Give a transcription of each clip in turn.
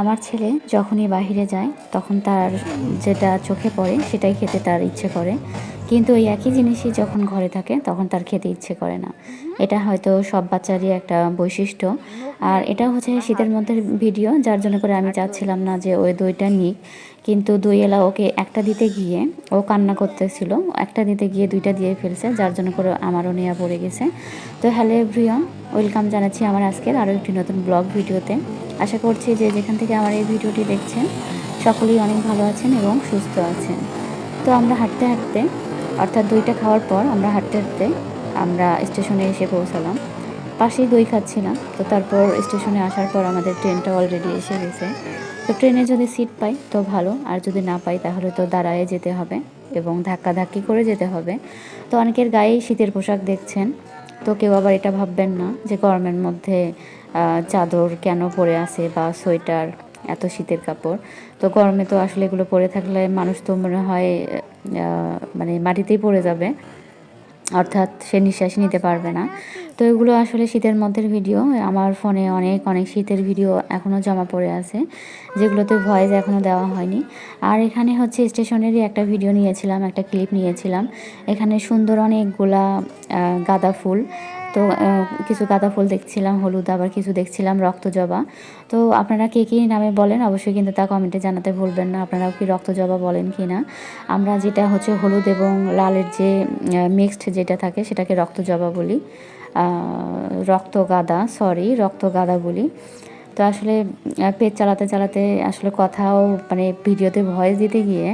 আমার ছেলে যখনই বাইরে যায়, তখন তার যেটা চোখে পড়ে সেটাই খেতে তার ইচ্ছে করে। কিন্তু ওই একই জিনিসই যখন ঘরে থাকে, তখন তার খেতে ইচ্ছে করে না। এটা হয়তো সব বাচ্চারই একটা বৈশিষ্ট্য। আর এটা হচ্ছে শীতের মধ্যে ভিডিও, যার জন্য করে আমি চাচ্ছিলাম না যে ওই দইটা নিক। কিন্তু দই এলা ওকে একটা দিতে গিয়ে ও কান্না করতেছিল। একটা দিতে গিয়ে দুইটা দিয়ে ফেলছে, যার জন্য করে আমারও নেওয়া পড়ে গেছে। তো হ্যালো এভরিওয়ান, ওয়েলকাম জানাচ্ছি আমার আজকের আরও একটি নতুন ব্লগ ভিডিওতে। আশা করছি যে যেখান থেকে আমার এই ভিডিওটি দেখছেন, সকলেই অনেক ভালো আছেন এবং সুস্থ আছেন। তো আমরা হাঁটতে হাঁটতে, অর্থাৎ দইটা খাওয়ার পর আমরা হাঁটতে হাঁটতে আমরা স্টেশনে এসে পৌঁছালাম। পাশেই দই খাচ্ছিলাম, তো তারপর স্টেশনে আসার পর আমাদের ট্রেনটা অলরেডি এসে গেছে। তো ট্রেনে যদি সিট পাই তো ভালো, আর যদি না পাই তাহলে তো দাঁড়ায় যেতে হবে এবং ধাক্কাধাক্কি করে যেতে হবে। তো অনেকের গায়েই শীতের পোশাক দেখছেন তো কেউ আবার এটা ভাববেন না যে গরমের মধ্যে চাদর কেন পরে আছে বা সোয়েটার, এত শীতের কাপড়। তো গরমে তো আসলে এগুলো পরে থাকলে মানুষ তো মনে হয় মানে মাটিতেই পড়ে যাবে। অর্থাৎ সে নিঃশ্বাস নিতে পারবে না। তো এগুলো আসলে শীতের মধ্যের ভিডিও। আমার ফোনে অনেক অনেক শীতের ভিডিও এখনও জমা পড়ে আছে, যেগুলোতে ভয়েস এখনও দেওয়া হয়নি। আর এখানে হচ্ছে স্টেশনেরই একটা ভিডিও নিয়েছিলাম, একটা ক্লিপ নিয়েছিলাম। এখানে সুন্দর অনেকগুলা গাঁদা ফুল তো কিছু গাঁদা ফুল দেখছিলাম, হলুদ, আবার কিছু দেখছিলাম রক্ত জবা তো আপনারা কে কী নামে বলেন? অবশ্যই কিন্তু তা কমেন্টে জানাতে ভুলবেন না। আপনারাও কি রক্ত জবা বলেন কি না? আমরা যেটা হচ্ছে হলুদ এবং লালের যে মিক্সড যেটা থাকে, সেটাকে রক্ত জবা বলি। রক্ত গাদা সরি রক্ত গাদা বলি। তো আসলে পেজ চালাতে চালাতে আসলে কথাও মানে ভিডিওতে ভয়েস দিতে গিয়ে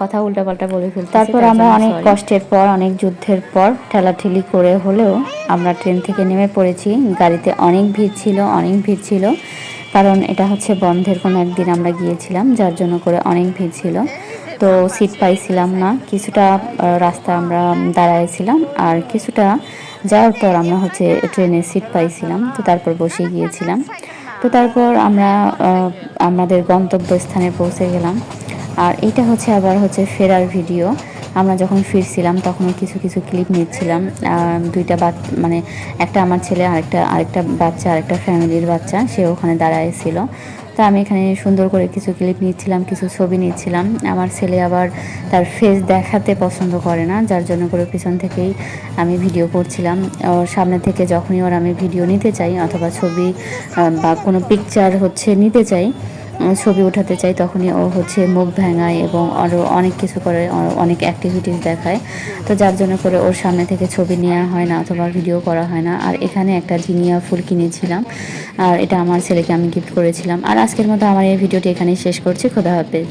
কথা উল্টাপাল্টা বলে ফেলতে তারপর আমরা অনেক কষ্টের পর অনেক যুদ্ধের পর ঠেলাঠেলি করে হলেও আমরা ট্রেন থেকে নেমে পড়েছি। গাড়িতে অনেক ভিড় ছিল অনেক ভিড় ছিল। কারণ এটা হচ্ছে বন্ধের কোনো একদিন আমরা গিয়েছিলাম যার জন্য করে অনেক ভিড় ছিল। তো সিট পাইছিলাম না। কিছুটা রাস্তা আমরা দাঁড়াইছিলাম আর কিছুটা যাওয়ার পর আমরা হচ্ছে ট্রেনে সিট পাইছিলাম। তো তারপর বসে গিয়েছিলাম। তো তারপর আমরা আমাদের গন্তব্যস্থানে পৌঁছে গেলাম। আর এটা হচ্ছে আবার হচ্ছে ফেরার ভিডিও। আমরা যখন ফিরছিলাম, তখন কিছু কিছু ক্লিপ নিচ্ছিলাম। দুইটা বা মানে একটা আমার ছেলে, আরেকটা আরেকটা বাচ্চা, আরেকটা ফ্যামিলির বাচ্চা, সে ওখানে দাঁড়াইছিল তো আমি এখানে সুন্দর করে কিছু ক্লিপ নিচ্ছিলাম, কিছু ছবি নিচ্ছিলাম। আমার ছেলে আবার তার ফেস দেখাতে পছন্দ করে না, যার জন্য করে পিছন থেকেই আমি ভিডিও করছিলাম। ওর সামনে থেকে যখনই ওর আমি ভিডিও নিতে চাই, অথবা ছবি বা কোনো পিকচার হচ্ছে নিতে চাই ছবি উঠাতে চাই, তখনই ও হচ্ছে মুখ ভেঙায় এবং আরও অনেক কিছু করে অনেক অ্যাক্টিভিটিস দেখায়। তো যার জন্য করে ওর সামনে থেকে ছবি নেওয়া হয় না অথবা ভিডিও করা হয় না। আর এখানে একটা জিনিয়া ফুল কিনেছিলাম, আর এটা আমার ছেলেকে আমি গিফট করেছিলাম। আর আজকের মতো আমার এই ভিডিওটি এখানেই শেষ করছি, খোদা হাফেজ।